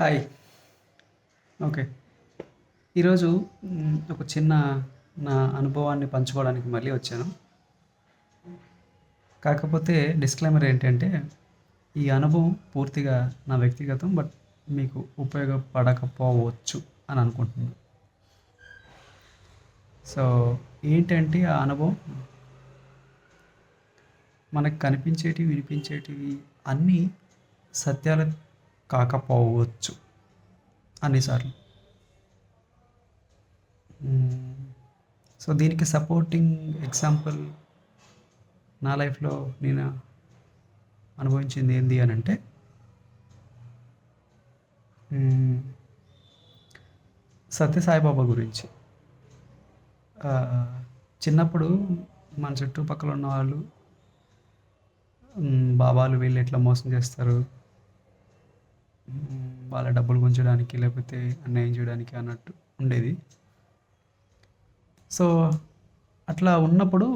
Hi. Okay. ఈరోజు ఒక చిన్న నా అనుభవాన్ని పంచుకోవడానికి మళ్ళీ వచ్చాను. కాకపోతే డిస్క్లైమర్ ఏంటంటే ఈ అనుభవం పూర్తిగా నా వ్యక్తిగతం బట్ మీకు ఉపయోగపడకపోవచ్చు అని అనుకుంటున్నాను. సో ఏంటంటే ఆ అనుభవం? మనకు కనిపించేటివి వినిపించేటివి అన్నీ సత్యాల కాకపోవచ్చు. అన్నిసార్లు. సో దీనికి సపోర్టింగ్ ఎగ్జాంపుల్ నా లైఫ్లో నేను అనుభవించింది ఏంటి అని అంటే సత్య సాయిబాబా గురించి. చిన్నప్పుడు మన చుట్టుపక్కల ఉన్న వాళ్ళు బాబాలు వీళ్ళు ఎట్లా మోసం చేస్తారు వాళ్ళ డబ్బులు గుంచడానికి లేకపోతే అన్యాయం చేయడానికి అన్నట్టు ఉండేది. సో అట్లా ఉన్నప్పుడు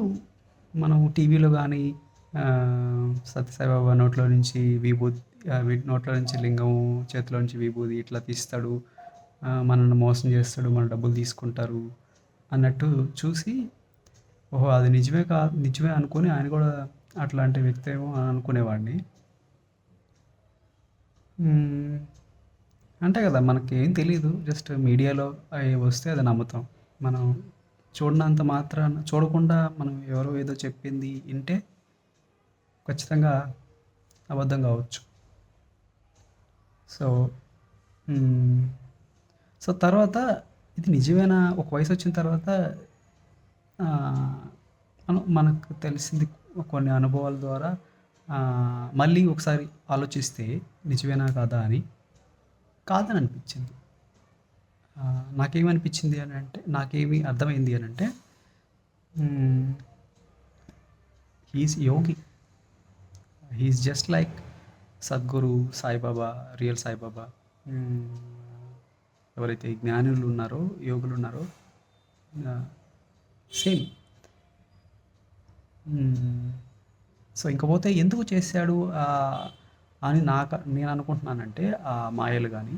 మనం టీవీలో కానీ సత్యసాయిబాబా నోట్లో నుంచి విభూతి వీటి నోట్లో నుంచి లింగం చేతిలో నుంచి విభూతి ఇట్లా తీస్తాడు. మనల్ని మోసం చేస్తాడు మన డబ్బులు తీసుకుంటారు అన్నట్టు చూసి ఓహో అది నిజమే కా నిజమే అనుకుని ఆయన కూడా అట్లాంటి వ్యక్తి ఏమో అని అనుకునేవాడిని. అంతే కదా మనకి ఏం తెలియదు జస్ట్ మీడియాలో అవి వస్తే అది నమ్ముతాం. మనం చూడనంత మాత్రాన చూడకుండా మనం ఎవరో ఏదో చెప్పింది వింటే ఖచ్చితంగా అబద్ధం కావచ్చు. సో సో తర్వాత ఇది నిజమేనా? ఒక వయసు వచ్చిన తర్వాత మనం మనకు తెలిసింది కొన్ని అనుభవాల ద్వారా మళ్ళీ ఒకసారి ఆలోచిస్తే నిజమేనా కాదా అని కాదని అనిపించింది నాకేమనిపించింది అని అంటే నాకేమి అర్థమైంది అని అంటే he's yogi he's just like Sadhguru Sai Baba real Sai Baba. ఎవరైతే జ్ఞానులు ఉన్నారో యోగులు ఉన్నారో సేమ్. సో ఇంకపోతే ఎందుకు చేశాడు అని నాకు నేను అనుకుంటున్నానంటే ఆ మాయలు కానీ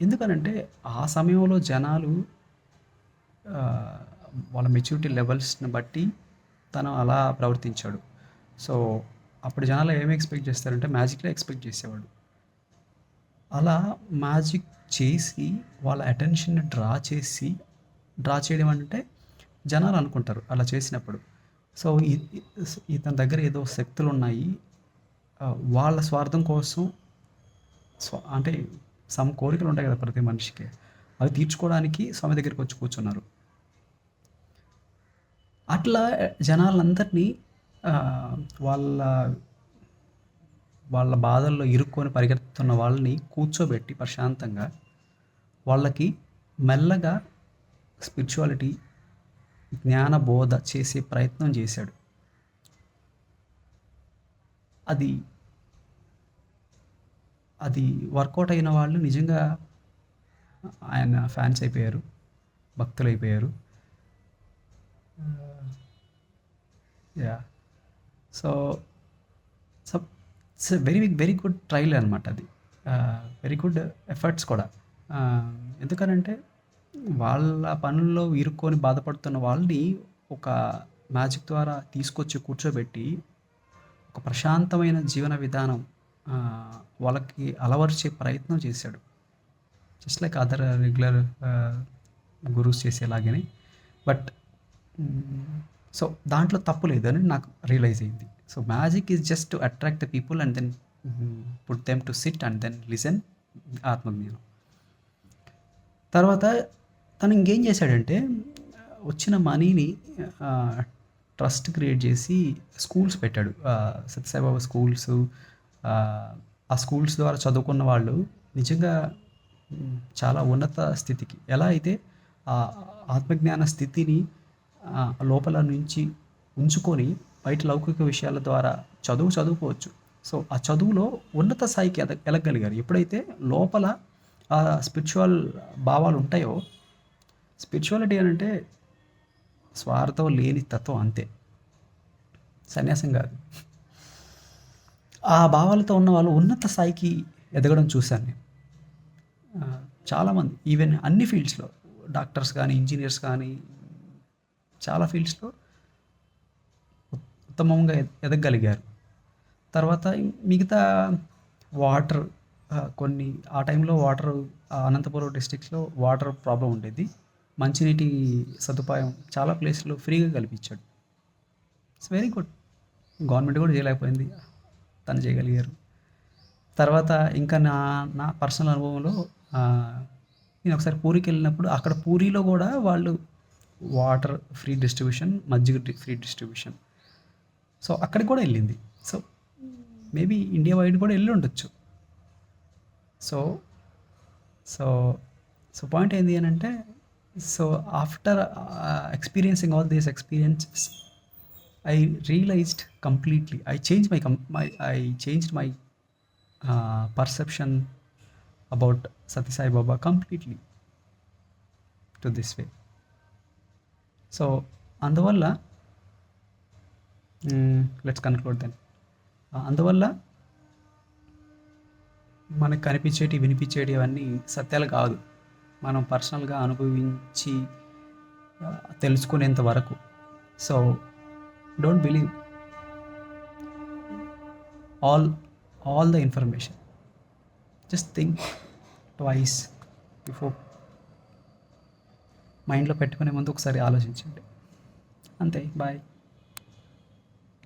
ఎందుకనంటే ఆ సమయంలో జనాలు వాళ్ళ మెచ్యూరిటీ లెవెల్స్ని బట్టి తను అలా ప్రవర్తించాడు. సో అప్పుడు జనాలు ఏమి ఎక్స్పెక్ట్ చేస్తారంటే మ్యాజిక్లో ఎక్స్పెక్ట్ చేసేవాడు అలా మ్యాజిక్ చేసి వాళ్ళ అటెన్షన్ని డ్రా చేసి డ్రా చేయడం అంటే జనాలు అనుకుంటారు అలా చేసినప్పుడు. సో ఈ- ఇతని దగ్గర ఏదో శక్తులు ఉన్నాయి వాళ్ళ స్వార్థం కోసం అంటే సమ్ కోరికలు ఉంటాయి కదా ప్రతి మనిషికి. అవి తీర్చుకోవడానికి స్వామి దగ్గరికి వచ్చి కూర్చున్నారు. అట్లా జనాలందరినీ వాళ్ళ వాళ్ళ బాధల్లో ఇరుక్కొని పరిగెత్తుతున్న వాళ్ళని కూర్చోబెట్టి ప్రశాంతంగా వాళ్ళకి మెల్లగా స్పిరిచువాలిటీ జ్ఞాన బోధ చేసే ప్రయత్నం చేశాడు. అది అది వర్కౌట్ అయిన వాళ్ళు నిజంగా ఆయన ఫ్యాన్స్ అయిపోయారు భక్తులు అయిపోయారు. Yeah so so it's very very good trail అనమాట అది. వెరీ గుడ్ ఎఫర్ట్స్ కూడా. Uh, ఎందుకనంటే వాళ్ళ పనుల్లో ఇరుక్కొని బాధపడుతున్న వాళ్ళని ఒక మ్యాజిక్ ద్వారా తీసుకొచ్చి కూర్చోబెట్టి ఒక ప్రశాంతమైన జీవన విధానం వాళ్ళకి అలవర్చే ప్రయత్నం చేశాడు. Just like other regular gurus చేసేలాగానే. బట్ సో దాంట్లో తప్పు లేదని నాకు రియలైజ్ అయింది. So magic is just to attract the people and then put them to sit and then listen ఆత్మజ్ఞానం. తర్వాత తను ఇంకేం చేశాడంటే వచ్చిన మనీని ట్రస్ట్ క్రియేట్ చేసి స్కూల్స్ పెట్టాడు. సత్యసాయిబాబా స్కూల్స్ ఆ, స్కూల్స్ ద్వారా చదువుకున్న వాళ్ళు నిజంగా చాలా ఉన్నత స్థితికి. ఎలా అయితే ఆ ఆత్మజ్ఞాన స్థితిని లోపల నుంచి ఉంచుకొని బయట లౌకిక విషయాల ద్వారా చదువు చదువుకోవచ్చు. సో ఆ చదువులో ఉన్నత స్థాయికి ఎద ఎదగలిగారు. ఎప్పుడైతే లోపల ఆ స్పిరిచువల్ భావాలు ఉంటాయో స్పిరిచువాలిటీ అని అంటే స్వార్థం లేని తత్వం అంతే. సన్యాసం కాదు. ఆ భావాలతో ఉన్న వాళ్ళు ఉన్నత స్థాయికి ఎదగడం చూశాను నేను. చాలామంది ఈవెన్ అన్ని ఫీల్డ్స్లో డాక్టర్స్ కానీ ఇంజనీర్స్ కానీ చాలా ఫీల్డ్స్లో ఉత్తమంగా ఎదగగలిగారు తర్వాత మిగతా వాటర్ కొన్ని ఆ టైంలో వాటర్ అనంతపురం డిస్టిక్స్లో వాటర్ ప్రాబ్లం ఉండేది. మంచినీటి సదుపాయం చాలా ప్లేస్లో ఫ్రీగా కల్పించాడు. ఇట్స్ వెరీ గుడ్ గవర్నమెంట్ కూడా చేయలేకపోయింది. తను చేయగలిగారు. తర్వాత ఇంకా నా నా పర్సనల్ అనుభవంలో నేను ఒకసారి పూరికి వెళ్ళినప్పుడు అక్కడ పూరిలో కూడా వాళ్ళు వాటర్ ఫ్రీ డిస్ట్రిబ్యూషన్ మజ్జిగ ఫ్రీ డిస్ట్రిబ్యూషన్. సో అక్కడికి కూడా వెళ్ళింది. సో మేబీ ఇండియా వైడ్ కూడా వెళ్ళి ఉండొచ్చు. సో సో సో పాయింట్ ఏంటి అని అంటే so after experiencing all these experiences I realized completely I change my come my I changed my perception about Sathya Sai Baba completely to this way so అందువల్ల let's conclude then అందువల్ల మనకు కనిపించేటి వినిపించేటి అవన్నీ సత్యాలు కాదు. మనం పర్సనల్గా అనుభవించి తెలుసుకునేంత వరకు. So don't believe. All all the information. Just think twice before. మైండ్లో పెట్టుకునే ముందు ఒకసారి ఆలోచించండి. అంతే బాయ్.